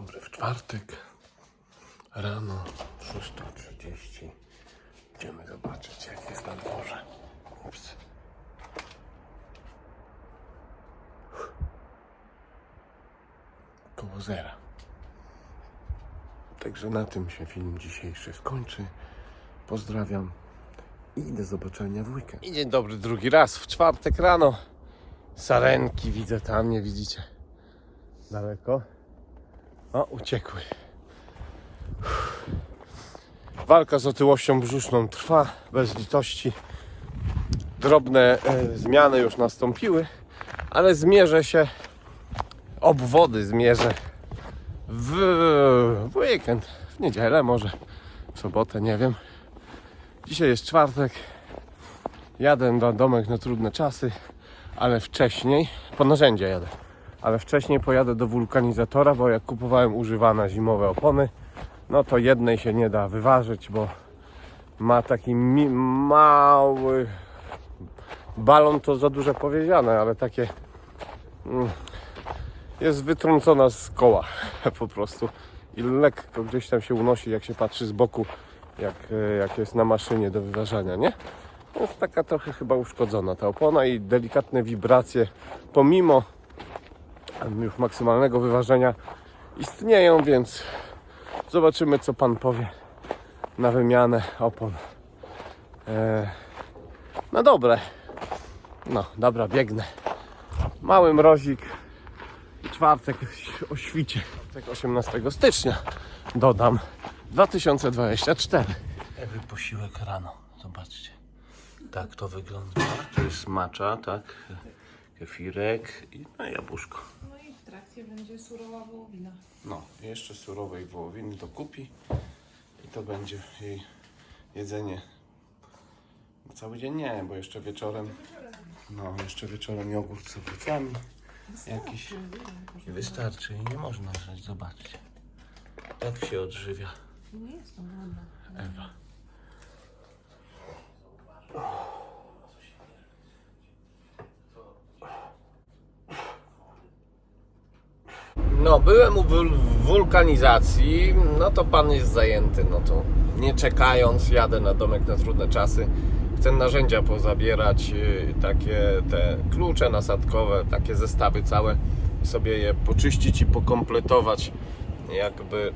dobry, w czwartek rano 6.30 idziemy zobaczyć jak jest na dworze. Ups. Koło zera. Także na tym się film dzisiejszy skończy. Pozdrawiam i do zobaczenia w weekend. I dzień dobry drugi raz w czwartek rano. Sarenki widzę tam, nie widzicie? Daleko. O, uciekły. Walka z otyłością brzuszną trwa bez litości. Drobne e, zmiany już nastąpiły, ale zmierzę się, obwody zmierzę w, w weekend, w niedzielę może, w sobotę, nie wiem. Dzisiaj jest czwartek, jadę na domek na trudne czasy, ale wcześniej, po narzędzia jadę, ale wcześniej pojadę do wulkanizatora, bo jak kupowałem używane zimowe opony, no to jednej się nie da wyważyć, bo ma taki mały balon, to za duże powiedziane, ale takie mm, jest wytrącona z koła po prostu i lekko gdzieś tam się unosi, jak się patrzy z boku, jak, e, jak jest na maszynie do wyważania, nie? Jest taka trochę chyba uszkodzona ta opona i delikatne wibracje pomimo już maksymalnego wyważenia istnieją, więc zobaczymy co Pan powie na wymianę opon. E, no dobre. No dobra, biegnę. Mały mrozik. Czwartek o świcie. Tak 18 stycznia dodam 2024. Ewy posiłek rano, zobaczcie. Tak to wygląda. To jest macza, tak? Kefirek i no, jabłuszko. No będzie surowa wołowina. No, jeszcze surowej wołowiny dokupi i to będzie jej jedzenie na cały dzień nie, bo jeszcze wieczorem no, jeszcze wieczorem jogurt z owocami jakiś I wystarczy i nie można żreć, zobaczcie. Tak się odżywia Nie jestem głodna. Ewa. No, byłem u wul- wulkanizacji, no to pan jest zajęty, no to nie czekając jadę na domek na trudne czasy. Chcę narzędzia pozabierać, yy, takie te klucze nasadkowe, takie zestawy całe, sobie je poczyścić i pokompletować jakby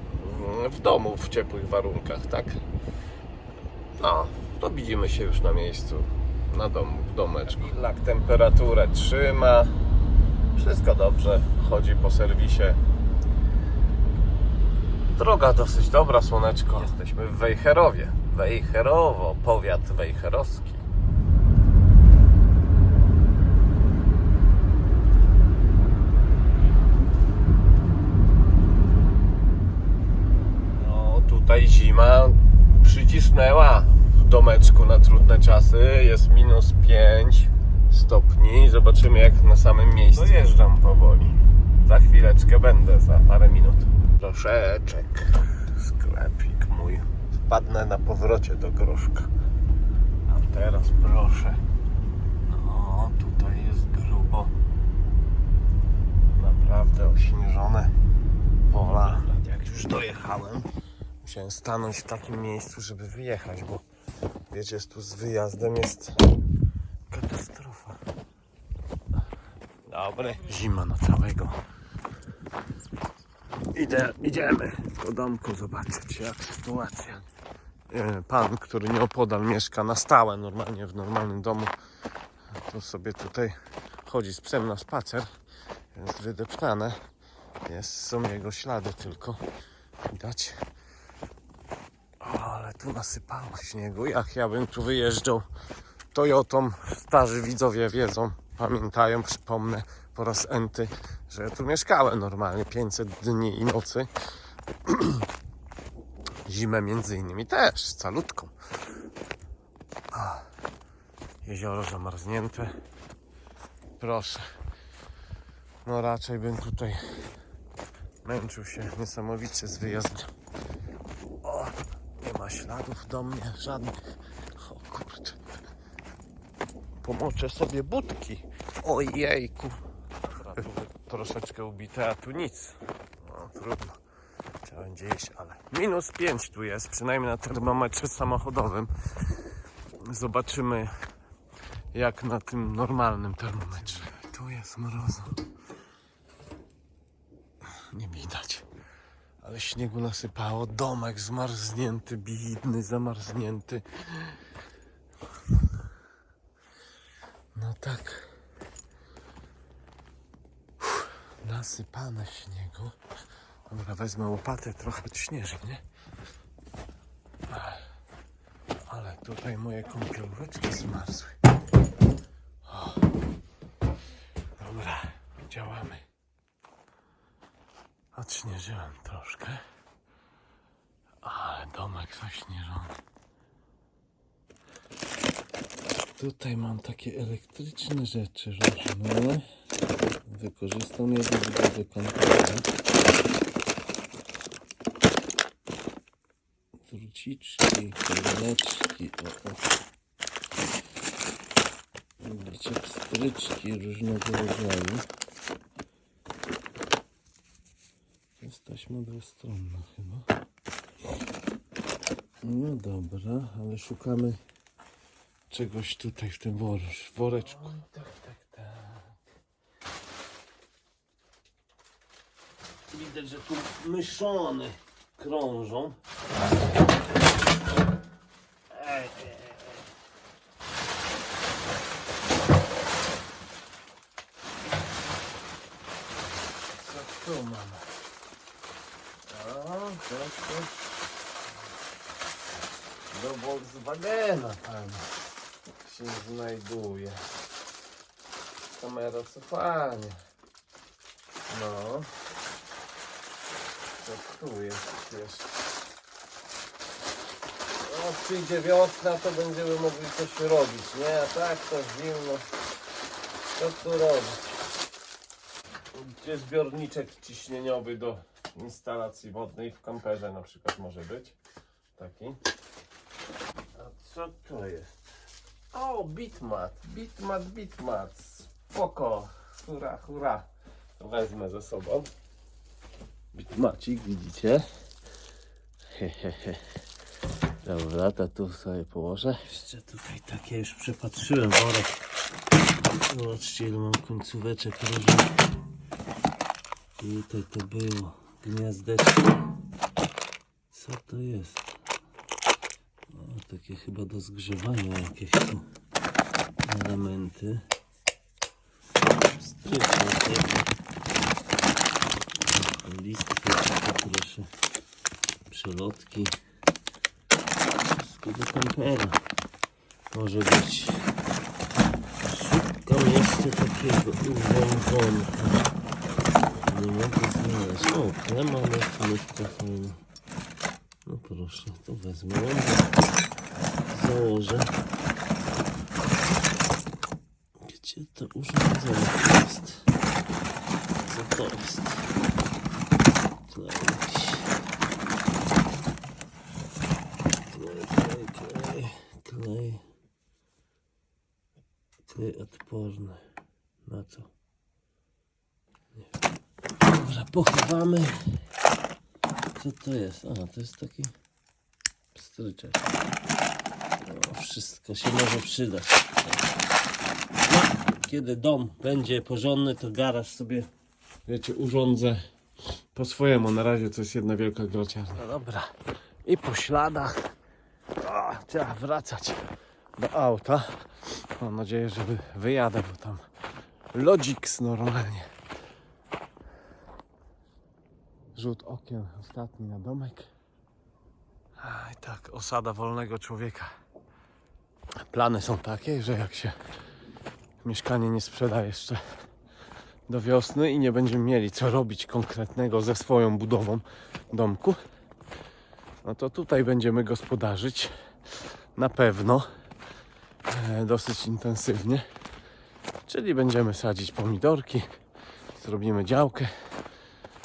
mm, w domu, w ciepłych warunkach, tak? No, to widzimy się już na miejscu, na domu, w domeczku. Lak temperaturę trzyma, wszystko dobrze, chodzi po serwisie. Droga dosyć dobra, słoneczko. Jesteśmy w Wejherowie. Wejherowo, powiat wejherowski. No, tutaj zima przycisnęła w domeczku na trudne czasy. Jest minus 5 stopni. Zobaczymy jak na samym miejscu. Dojeżdżam powoli. Za chwileczkę będę, za parę minut. Proszeczek. Sklepik mój. Wpadnę na powrocie do groszka. A teraz proszę. No, tutaj jest grubo. Naprawdę ośnieżone pola. Jak już dojechałem, musiałem stanąć w takim miejscu, żeby wyjechać, bo wiecie, tu z wyjazdem jest katastrofa. Dobry. Zima na całego. Idę, idziemy do domku zobaczyć jak sytuacja. E, Pan, który nieopodal mieszka na stałe, normalnie w normalnym domu, to sobie tutaj chodzi z psem na spacer. Jest wydeptane. Jest, są jego ślady tylko. Widać. O, ale tu nasypało śniegu. Jak ja bym tu wyjeżdżał Toyotą, starzy widzowie wiedzą, pamiętają, przypomnę po raz enty, że ja tu mieszkałem normalnie 500 dni i nocy. Zimę między innymi też, calutką. Jezioro zamarznięte. Proszę. No raczej bym tutaj męczył się niesamowicie z wyjazdem. O, nie ma śladów do mnie, żadnych. Pomoczę sobie budki. Ojejku. Dobra, troszeczkę ubite, a tu nic. No trudno. trzeba będzie jeść, ale minus 5 tu jest, przynajmniej na termometrze samochodowym. Zobaczymy jak na tym normalnym termometrze. Tu jest mrozu. Nie widać. Ale śniegu nasypało, domek zmarznięty, bidny, zamarznięty. No tak. Nasypane śniegu. Dobra, wezmę łopatę, trochę śnieży, nie? Ach, Ale tutaj moje kąpielóweczki zmarzły. O. Dobra, działamy. Odśnieżyłem troszkę. Ale domek zaśnieżony. Tutaj mam takie elektryczne rzeczy różne. Wykorzystam je do budowy komputera. Druciczki, koleczki, o, o. Widzicie, pstryczki różnego rodzaju. To jest taśma dwustronna chyba. No dobra, ale szukamy czegoś tutaj w tym wor woreczku. tak, tak, tak. Widać, że tu myszony krążą. Co tu mamy? O, to coś do Volkswagena tam się znajduje. Kamera cofania. No. Co tu jest jeszcze? O, przyjdzie wiosna, to będziemy mogli coś robić, nie? A tak to zimno. Co tu robić? Gdzie zbiorniczek ciśnieniowy do instalacji wodnej w kamperze na przykład może być. Taki. A co to jest? O, bitmat, bitmat, bitmat. Spoko. Hura, hura. Wezmę ze sobą. Bitmacik, widzicie? Hehehe. Dobra, to tu sobie położę. Jeszcze tutaj takie już przepatrzyłem worek. Zobaczcie ile mam końcóweczek różnych. Tutaj to było gniazdeczko. Co to jest? Takie chyba do zgrzewania jakieś tu elementy. Strycznie Listki, takie proszę. Przelotki. Wszystko do kampera. Może być. Szukam jeszcze takiego uwąwonka. Nie mogę znaleźć. O, krema na fajna. Wezmę. Założę. Gdzie to urządzenie jest? Co to jest? Klej. Klej, klej, odporny. Na co? Nie. Dobra, pochowamy. Co to jest? A, to jest taki stryczek. No, wszystko się może przydać. No, kiedy dom będzie porządny, to garaż sobie Wiecie, urządzę po swojemu. Na razie to jest jedna wielka grociarnia. No dobra. I po śladach O, trzeba wracać do auta. Mam nadzieję, że wy- wyjadę, bo tam Logics normalnie. Rzut okien ostatni na domek. I tak, osada wolnego człowieka. Plany są takie, że jak się mieszkanie nie sprzeda jeszcze do wiosny i nie będziemy mieli co robić konkretnego ze swoją budową domku, no to tutaj będziemy gospodarzyć na pewno e, dosyć intensywnie. Czyli będziemy sadzić pomidorki, zrobimy działkę,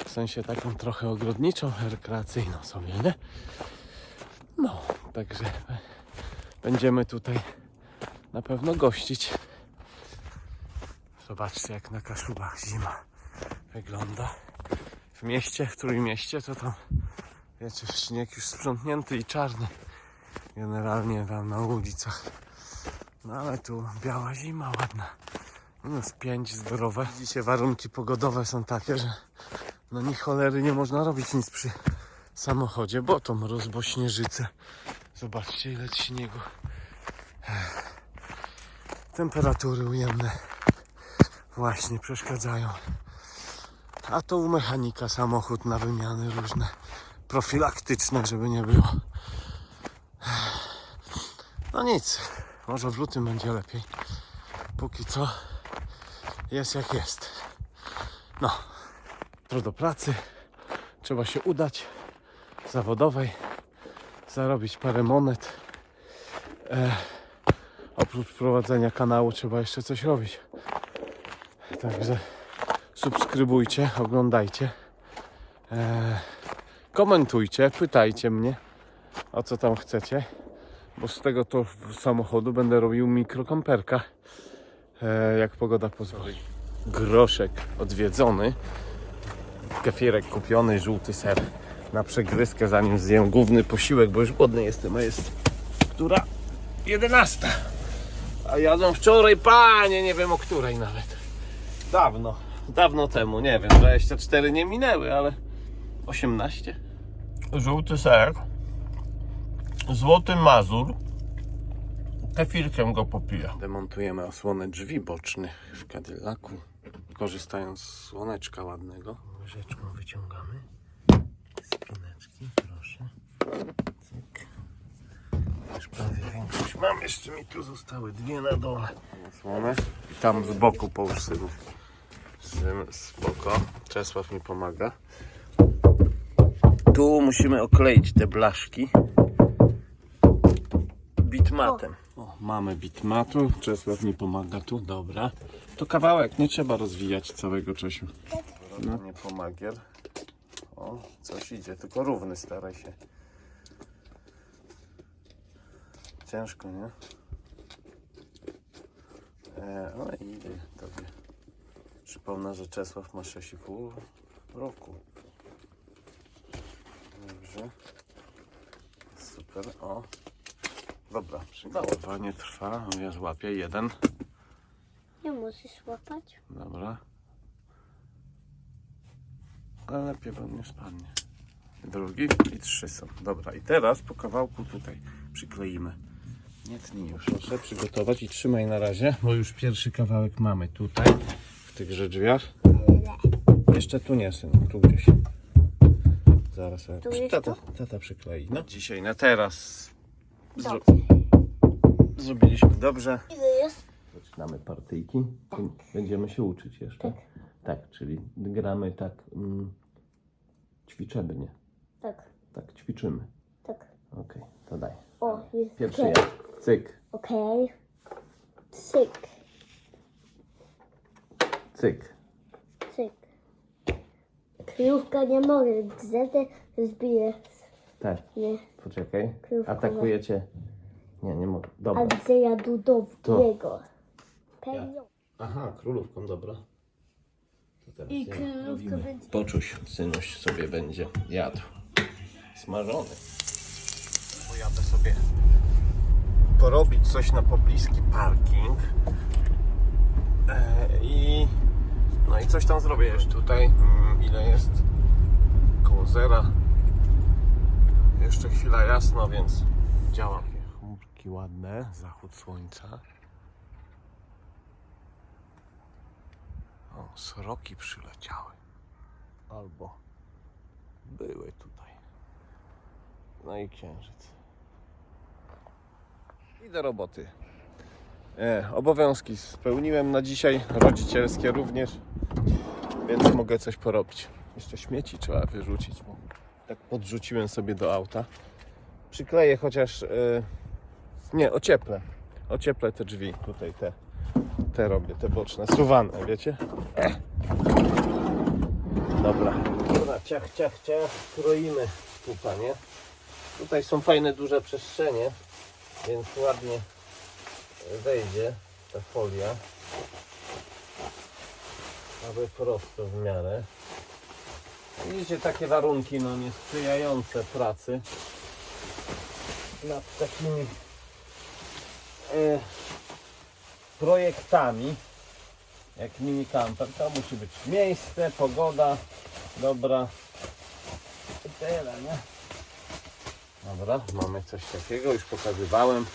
w sensie taką trochę ogrodniczą, rekreacyjną sobie, nie? No, także będziemy tutaj na pewno gościć. Zobaczcie jak na Kaszubach zima wygląda. w mieście, w którym mieście, to tam wiecie, śnieg już sprzątnięty i czarny. Generalnie tam na ulicach. No ale tu biała zima ładna. Minus 5 zdrowe. Dzisiaj warunki pogodowe są takie, że no ni cholery nie można robić nic przy samochodzie, bo to mróz, bo śnieżyce. Zobaczcie ile śniegu. Temperatury ujemne właśnie przeszkadzają. A to u mechanika samochód na wymiany różne profilaktyczne, żeby nie było. No nic, może w lutym będzie lepiej. Póki co jest jak jest. No, jutro do pracy. Trzeba się udać zawodowej, zarobić parę monet. E, oprócz prowadzenia kanału trzeba jeszcze coś robić. Także subskrybujcie, oglądajcie. E, komentujcie, pytajcie mnie o co tam chcecie. Bo z tego to samochodu będę robił mikrokamperka. E, jak pogoda pozwoli. Groszek odwiedzony. Kefirek kupiony, żółty ser na przegryzkę zanim zjem główny posiłek, bo już głodny jestem, a jest która? 11. A jadą wczoraj, panie, nie wiem o której nawet. Dawno, dawno temu, nie wiem, 24 nie minęły, ale 18. Żółty ser. Złoty mazur. Kefirkiem go popija. Demontujemy osłonę drzwi bocznych w Cadillacu, korzystając z słoneczka ładnego. Łyżeczką wyciągamy spineczki, proszę. Cyk. Już prawie większość mam, jeszcze mi tu zostały dwie na dole. Osłonę i tam z boku połyszymy. Z tym spoko. Czesław mi pomaga. Tu musimy okleić te blaszki bitmatem. O, mamy bitmatu. Czesław mi pomaga tu, dobra. To kawałek, nie trzeba rozwijać całego Czesiu. No. Nie pomagier. O, coś idzie, tylko równy staraj się. Ciężko, nie? E, o, idzie tobie. Przypomnę, że Czesław ma 6,5 roku. Dobrze. Super, o. Dobra, przygotowanie trwa. Ja złapię jeden. Nie musisz łapać. Dobra. Ale lepiej wam nie spadnie. Drugi i trzy są. Dobra, i teraz po kawałku tutaj przykleimy. Nie tnij już. Proszę przygotować i trzymaj na razie, bo już pierwszy kawałek mamy tutaj, w tychże drzwiach. Jeszcze tu nie, synu, tu gdzieś. Zaraz, zaraz. Tu Tata, tata przyklei. No. Dzisiaj na teraz zro... Dobrze. zrobiliśmy dobrze. Zaczynamy partyjki. Będziemy się uczyć jeszcze. Tak. Tak, czyli gramy tak mm, ćwiczebnie. Tak, Tak, ćwiczymy. tak. Okej, to daj. O, jest Pierwszy okej. ja. Cyk, Okej. Cyk, cyk. cyk. Kryjówka nie mogę, grzety zbije. Tak, Nie. poczekaj. Atakujecie. Nie, nie mogę. Dobra. A gdzie ja Dudowskiego? Pewnie. Aha, królówką, dobra. Teraz I będzie- Poczuś, synuś sobie będzie jadł. Smażony. Pojadę sobie porobić coś na pobliski parking. E, I no i coś tam zrobię jeszcze tutaj. Mm, Ile jest? Koło zera. Jeszcze chwila jasno, więc działam. Chmurki ładne, zachód słońca. Sroki przyleciały. Albo były tutaj. No i księżyc. I do roboty. E, obowiązki spełniłem na dzisiaj, rodzicielskie również, więc mogę coś porobić. Jeszcze śmieci trzeba wyrzucić, bo tak podrzuciłem sobie do auta. Przykleję chociaż, e, nie, ocieplę. Ocieplę te drzwi, tutaj te, te robię, te boczne, suwane, wiecie? Dobra. Dobra, ciach, ciach, ciach. Kroimy tutaj, nie? Tutaj są fajne, duże przestrzenie, więc ładnie wejdzie ta folia. Aby prosto w miarę. Widzicie takie warunki no niesprzyjające pracy nad takimi e, projektami jak mini camper. To musi być miejsce, pogoda dobra i tyle, nie? Dobra, mamy coś takiego, już pokazywałem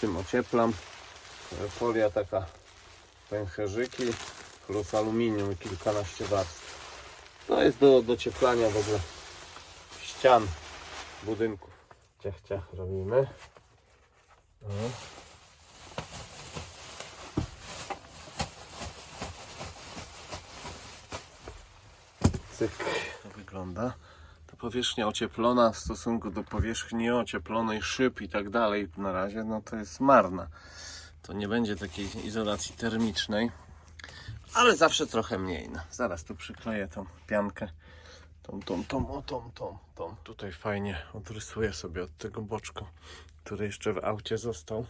czym ocieplam. Folia taka pęcherzyki plus aluminium i kilkanaście warstw. To jest do docieplania w ogóle ścian budynków. Ciach, ciach robimy. No. Cyk. To wygląda. Ta powierzchnia ocieplona w stosunku do powierzchni nieocieplonej, szyb i tak dalej na razie, no to jest marna. To nie będzie takiej izolacji termicznej, ale zawsze trochę mniej. No. Zaraz tu przykleję tą piankę. Tą, tą, tą, o, tą, tą, tą. Tutaj fajnie odrysuję sobie od tego boczku, który jeszcze w aucie został,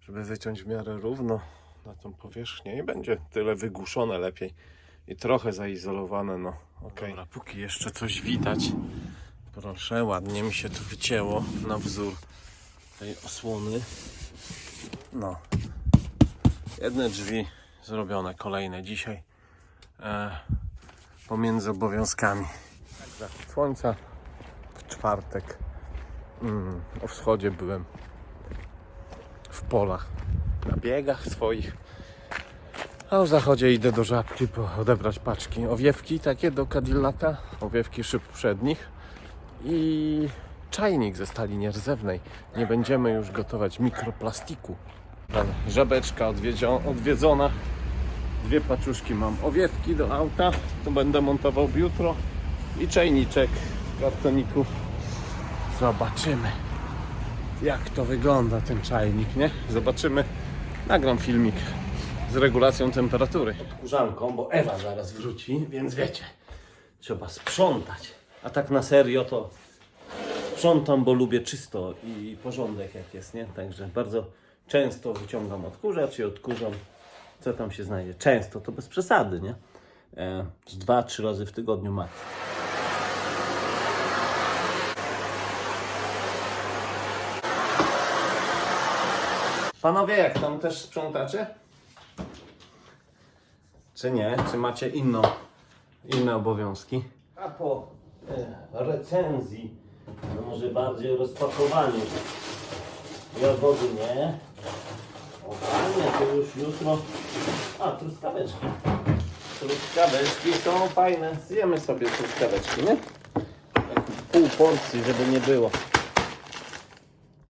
żeby wyciąć w miarę równo na tą powierzchnię i będzie tyle wygłuszone lepiej i trochę zaizolowane, no okej. Dobra, póki jeszcze coś widać, proszę, ładnie mi się tu wycięło na wzór tej osłony. No, jedne drzwi zrobione, kolejne dzisiaj e, pomiędzy obowiązkami. Zachód słońca w czwartek mm, o wschodzie byłem w polach, na biegach swoich. A o zachodzie idę do żabki po odebrać paczki. Owiewki takie do Cadillaca, owiewki szyb przednich i czajnik ze stali nierdzewnej. Nie będziemy już gotować mikroplastiku. Żabeczka odwiedzona. Dwie paczuszki mam owiewki do auta, to będę montował jutro i czajniczek w kartoniku. Zobaczymy jak to wygląda ten czajnik, nie? Zobaczymy. Nagram filmik z regulacją temperatury. Odkurzanką, bo Ewa zaraz wróci, więc wiecie, trzeba sprzątać. A tak na serio to sprzątam, bo lubię czysto i porządek jak jest, nie? Także bardzo często wyciągam odkurzacz i odkurzam, co tam się znajdzie. Często, to bez przesady, nie? E, z dwa, trzy razy w tygodniu max. Panowie, jak tam też sprzątacie? Czy nie? Czy macie inną, inne obowiązki? A po e, recenzji, no może bardziej rozpakowaniu jagody nie. O panie, to już jutro. A, truskaweczki. Truskaweczki są fajne. Zjemy sobie truskaweczki, nie? Tak Pół porcji, żeby nie było.